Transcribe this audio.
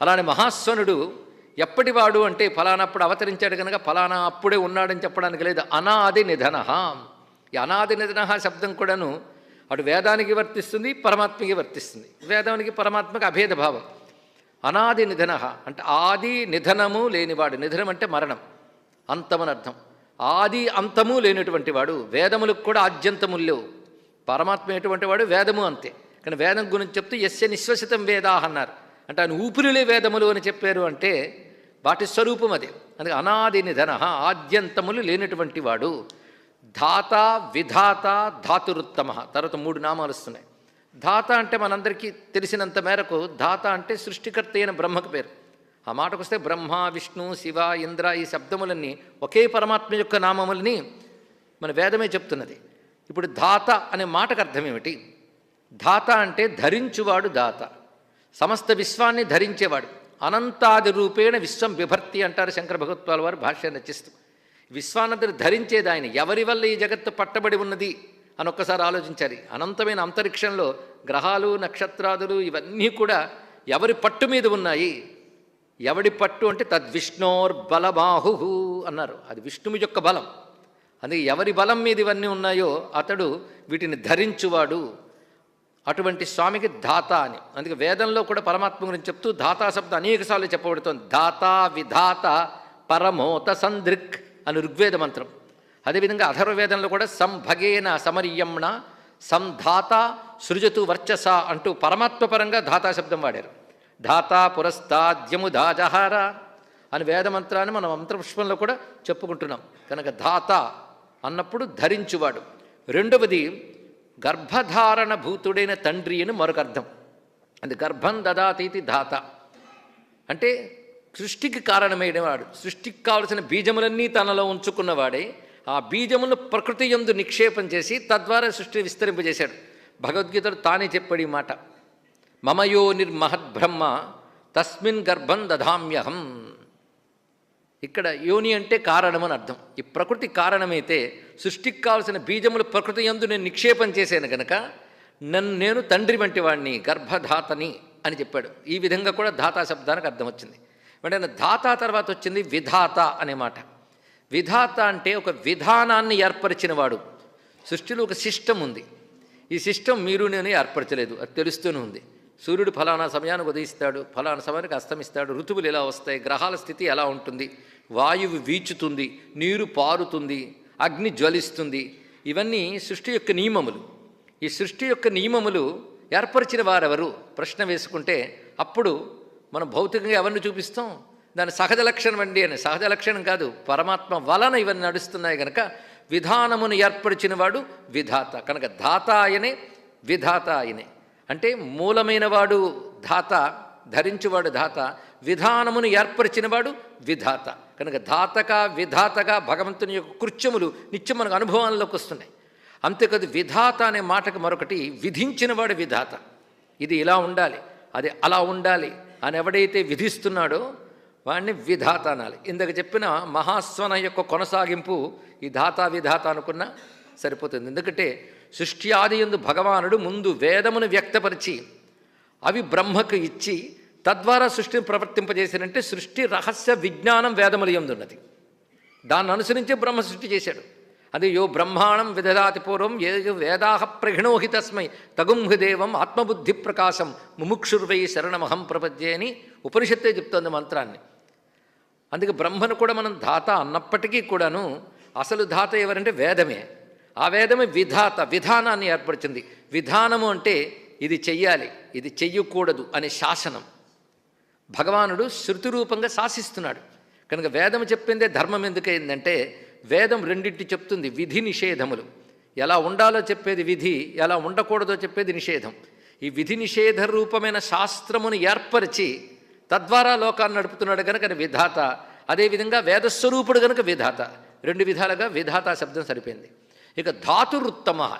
అలానే మహాస్వనుడు ఎప్పటివాడు అంటే ఫలానప్పుడు అవతరించాడు కనుక ఫలానా అప్పుడే ఉన్నాడని చెప్పడానికి లేదు. అనాది నిధన ఈ అనాది నిధన శబ్దం కూడాను అటు వేదానికి వర్తిస్తుంది పరమాత్మకి వర్తిస్తుంది. వేదానికి పరమాత్మకి అభేద భావం అనాది నిధన అంటే ఆది నిధనము లేనివాడు. నిధనం అంటే మరణం. అంతమని అర్థం. ఆది అంతము లేనటువంటి వాడు. వేదములకు కూడా ఆద్యంతములు లేవు. పరమాత్మ ఎటువంటి వాడు? వేదము అంతే. కానీ వేదం గురించి చెప్తూ ఎస్య నిశ్వసితం వేదా అన్నారు. అంటే ఆయన ఊపిరిలే వేదములు అని చెప్పారు అంటే వాటి స్వరూపం అదే. అందుకే అనాది నిధన ఆద్యంతములు లేనటువంటి వాడు. ధాత విధాత ధాతురుత్తమ. తర్వాత మూడు నామాలు వస్తున్నాయి. ధాత అంటే మనందరికీ తెలిసినంత మేరకు ధాత అంటే సృష్టికర్త అయిన బ్రహ్మకు పేరు. ఆ మాటకు వస్తే బ్రహ్మ విష్ణు శివ ఇంద్ర ఈ శబ్దములన్నీ ఒకే పరమాత్మ యొక్క నామములని మన వేదమే చెప్తున్నది. ఇప్పుడు ధాత అనే మాటకు అర్థం ఏమిటి? ధాత అంటే ధరించువాడు దాత సమస్త విశ్వాన్ని ధరించేవాడు. అనంతాది రూపేణ విశ్వం బిభర్తి అంటారు శంకర భగవత్వాల వారు భాష్యాన్ని రచిస్తూ. విశ్వానందరు ధరించేది ఆయన. ఎవరి వల్ల ఈ జగత్తు పట్టబడి ఉన్నది? అని ఒక్కసారి ఆలోచించాలి. అనంతమైన అంతరిక్షంలో గ్రహాలు నక్షత్రాదులు ఇవన్నీ కూడా ఎవరి పట్టు మీద ఉన్నాయి? ఎవడి పట్టు అంటే తద్విష్ణోర్ బలబాహు అన్నారు. అది విష్ణువు యొక్క బలం. అందుకే ఎవరి బలం మీద ఇవన్నీ ఉన్నాయో అతడు వీటిని ధరించువాడు. అటువంటి స్వామికి ధాత అని. అందుకే వేదంలో కూడా పరమాత్మ గురించి చెప్తూ ధాతా శబ్దం అనేకసార్లు చెప్పబడుతోంది. ధాత విధాత పరమోత సందృక్ అని ఋగ్వేద మంత్రం. అదేవిధంగా అథర్వవేదంలో కూడా సంభగేన సమర్యమ్ణ సంధాత సృజతు వర్చస అంటూ పరమాత్మ పరంగా ధాతా శబ్దం వాడారు. ధాతా పురస్తాద్యము దాజహార అని వేదమంత్రాన్ని మనం మంత్రపుష్పంలో కూడా చెప్పుకుంటున్నాం. కనుక ధాత అన్నప్పుడు ధరించువాడు. రెండవది గర్భధారణ భూతుడైన తండ్రి అని మరొక అర్థం. అది గర్భం దదాతీతి ధాత. అంటే సృష్టికి కారణమైనవాడు సృష్టికి కావలసిన బీజములన్నీ తనలో ఉంచుకున్నవాడే. ఆ బీజమును ప్రకృతి యందు నిక్షేపం చేసి తద్వారా సృష్టి విస్తరింపజేశాడు. భగవద్గీతడు తానే చెప్పాడు ఈ మాట. మమయో నిర్మహద్బ్రహ్మ తస్మిన్ గర్భం దధామ్యహం. ఇక్కడ యోని అంటే కారణం అని అర్థం. ఈ ప్రకృతి కారణమైతే సృష్టికి కావలసిన బీజములు ప్రకృతి యందు నేను నిక్షేపం చేశాను గనక నన్ను నేను తండ్రి వంటి వాడిని గర్భధాతని అని చెప్పాడు. ఈ విధంగా కూడా ధాతా శబ్దానికి అర్థం వచ్చింది. వెంటనే ధాత తర్వాత వచ్చింది విధాత అనే మాట. విధాత అంటే ఒక విధానాన్ని ఏర్పరిచినవాడు. సృష్టిలో ఒక సిస్టమ్ ఉంది. ఈ సిస్టమ్ మీరు నేను ఏర్పరచలేదు. అది తెలుస్తూనే ఉంది. సూర్యుడు ఫలానా సమయానికి ఉదయిస్తాడు ఫలానా సమయానికి అస్తమిస్తాడు ఋతువులు ఎలా వస్తాయి గ్రహాల స్థితి ఎలా ఉంటుంది వాయువు వీచుతుంది నీరు పారుతుంది అగ్ని జ్వలిస్తుంది ఇవన్నీ సృష్టి యొక్క నియమములు. ఈ సృష్టి యొక్క నియమములు ఏర్పరిచిన వారెవరు? ప్రశ్న వేసుకుంటే అప్పుడు మనం భౌతికంగా ఎవరిని చూపిస్తాం? దాని సహజ లక్షణం అండి అని. సహజ లక్షణం కాదు పరమాత్మ వలన ఇవన్నీ నడుస్తున్నాయి కనుక విధానమును ఏర్పరిచిన వాడు విధాత. కనుక ధాత ఆయనే విధాత ఆయనే. అంటే మూలమైన వాడు ధాత ధరించువాడు ధాత విధానమును ఏర్పరిచినవాడు విధాత. కనుక ధాతగా విధాతగా భగవంతుని యొక్క కృత్యములు నిత్యం మనకు అనుభవాల్లోకి వస్తున్నాయి. అంతేకాదు విధాత అనే మాటకు మరొకటి విధించినవాడు విధాత. ఇది ఇలా ఉండాలి అది అలా ఉండాలి అని ఎవడైతే విధిస్తున్నాడో వాడిని విధాత అనాలి. ఇందాక చెప్పిన మహాస్వన యొక్క కొనసాగింపు ఈ ధాత విధాత అనుకున్నా సరిపోతుంది. ఎందుకంటే సృష్టి ఆది ఎందు భగవానుడు ముందు వేదమును వ్యక్తపరిచి అవి బ్రహ్మకు ఇచ్చి తద్వారా సృష్టిని ప్రవర్తింపజేశారంటే సృష్టి రహస్య విజ్ఞానం వేదములు ఎందున్నది దాన్ని అనుసరించి బ్రహ్మ సృష్టి చేశాడు. అది యో బ్రహ్మాణం విదదాతి పూర్వం ఏ వేదాహ ప్రఘిణోహి తస్మై తగుంహి దేవం ఆత్మబుద్ధి ప్రకాశం ముముక్షుర్వై శరణమహం ప్రపద్యే అని ఉపనిషత్తే చెప్తోంది మంత్రాన్ని. అందుకే బ్రహ్మను కూడా మనం ధాత అన్నప్పటికీ కూడాను అసలు ధాత ఎవరంటే వేదమే. ఆ వేదమే విధాత విధానాన్ని ఏర్పరిచింది. విధానము అంటే ఇది చెయ్యాలి ఇది చెయ్యకూడదు అనే శాసనం. భగవానుడు శృతి రూపంగా శాసిస్తున్నాడు. కనుక వేదం చెప్పిందే ధర్మం ఎందుకైందంటే వేదం రెండింటి చెప్తుంది విధి నిషేధములు. ఎలా ఉండాలో చెప్పేది విధి ఎలా ఉండకూడదో చెప్పేది నిషేధం. ఈ విధి నిషేధ రూపమైన శాస్త్రమును ఏర్పరిచి తద్వారా లోకాన్ని నడుపుతున్నాడు కనుక విధాత. అదేవిధంగా వేదస్వరూపుడు కనుక విధాత. రెండు విధాలుగా విధాత శబ్దం సరిపోయింది. ఇక ధాతురుత్తమ